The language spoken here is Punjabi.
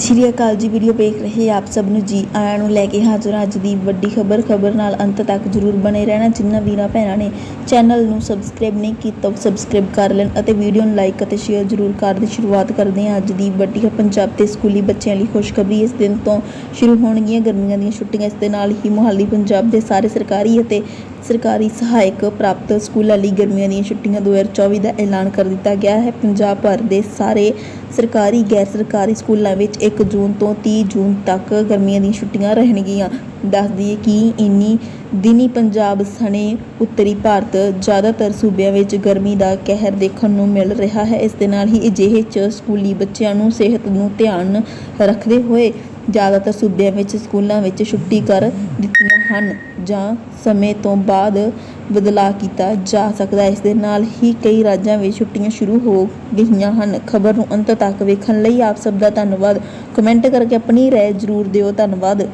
ਸ਼੍ਰੀ ਅਕਾਲ ਜੀ ਵੀਡੀਓ ਵੇਖ ਰਹੇ ਆਪ ਸਭ ਨੂੰ ਜੀ ਆਇਆਂ ਨੂੰ ਲੈ ਕੇ ਹਾਜ਼ਰ ਅੱਜ ਦੀ ਵੱਡੀ ਖਬਰ ਖਬਰ ਨਾਲ ਅੰਤ ਤੱਕ ਜਰੂਰ ਬਣੇ ਰਹਿਣਾ। ਜਿਨ੍ਹਾਂ ਵੀਰਾਂ ਭੈਣਾਂ ਨੇ ਚੈਨਲ ਨੂੰ ਸਬਸਕ੍ਰਾਈਬ ਨਹੀਂ ਕੀਤਾ ਸਬਸਕ੍ਰਾਈਬ ਕਰ ਲੈਣ ਅਤੇ ਵੀਡੀਓ ਨੂੰ ਲਾਈਕ ਅਤੇ ਸ਼ੇਅਰ ਜਰੂਰ ਕਰ ਦੇ ਸ਼ੁਰੂਆਤ ਕਰਦੇ ਹਾਂ। ਅੱਜ ਦੀ ਵੱਡੀ ਖਬਰ, ਪੰਜਾਬ ਤੇ ਸਕੂਲੀ ਬੱਚਿਆਂ ਲਈ ਖੁਸ਼ਖਬਰੀ ਇਸ ਦਿਨ ਤੋਂ ਸ਼ੁਰੂ ਹੋਣਗੀਆਂ। ਗਰਮੀਆਂ ਦੀਆਂ ਛੁੱਟੀਆਂ ਇਸ ਦੇ ਨਾਲ ਹੀ ਮੁਹਾਲੀ, ਪੰਜਾਬ ਦੇ ਸਾਰੇ ਸਰਕਾਰੀ ਅਤੇ ਸਰਕਾਰੀ ਸਹਾਇਕ ਪ੍ਰਾਪਤ ਸਕੂਲਾਂ ਲਈ ਗਰਮੀਆਂ ਦੀਆਂ ਛੁੱਟੀਆਂ 2024 ਦਾ ਐਲਾਨ ਕਰ ਦਿੱਤਾ ਗਿਆ ਹੈ। ਪੰਜਾਬ ਭਰ ਦੇ ਸਾਰੇ ਸਰਕਾਰੀ, ਗੈਰ ਸਰਕਾਰੀ ਸਕੂਲਾਂ ਵਿੱਚ 1 ਜੂਨ ਤੋਂ 30 ਜੂਨ ਤੱਕ ਗਰਮੀਆਂ ਦੀਆਂ ਛੁੱਟੀਆਂ ਰਹਿਣਗੀਆਂ। ਦੱਸ ਦਈਏ ਕਿ ਇੰਨੀ ਦਿਨੀ ਪੰਜਾਬ ਸਣੇ ਉੱਤਰੀ ਭਾਰਤ ਜ਼ਿਆਦਾਤਰ ਸੂਬਿਆਂ ਵਿੱਚ ਗਰਮੀ ਦਾ ਕਹਿਰ ਦੇਖਣ ਨੂੰ ਮਿਲ ਰਿਹਾ ਹੈ। ਇਸ ਦੇ ਨਾਲ ਹੀ ਅਜਿਹੇ ਚ ਸਕੂਲੀ ਬੱਚਿਆਂ ਨੂੰ ਸਿਹਤ ਨੂੰ ਧਿਆਨ ਰੱਖਦੇ ਹੋਏ ਜ਼ਿਆਦਾਤਰ ਸੂਬਿਆਂ ਵਿੱਚ, ਸਕੂਲਾਂ ਵਿੱਚ ਛੁੱਟੀ ਕਰ ਦਿੱਤੀਆਂ ਹਨ ਜਾਂ ਸਮੇਂ ਤੋਂ ਬਾਅਦ ਬਦਲਾਅ ਕੀਤਾ ਜਾ ਸਕਦਾ ਹੈ। ਇਸ ਦੇ ਨਾਲ ਹੀ ਕਈ ਰਾਜਾਂ ਵਿੱਚ ਛੁੱਟੀਆਂ ਸ਼ੁਰੂ ਹੋ ਗਈਆਂ ਹਨ। ਖਬਰ ਨੂੰ ਅੰਤ ਤੱਕ ਵੇਖਣ ਲਈ ਆਪ ਸਭ ਦਾ ਧੰਨਵਾਦ। ਕਮੈਂਟ ਕਰਕੇ ਆਪਣੀ ਰਾਏ ਜ਼ਰੂਰ ਦਿਓ। ਧੰਨਵਾਦ।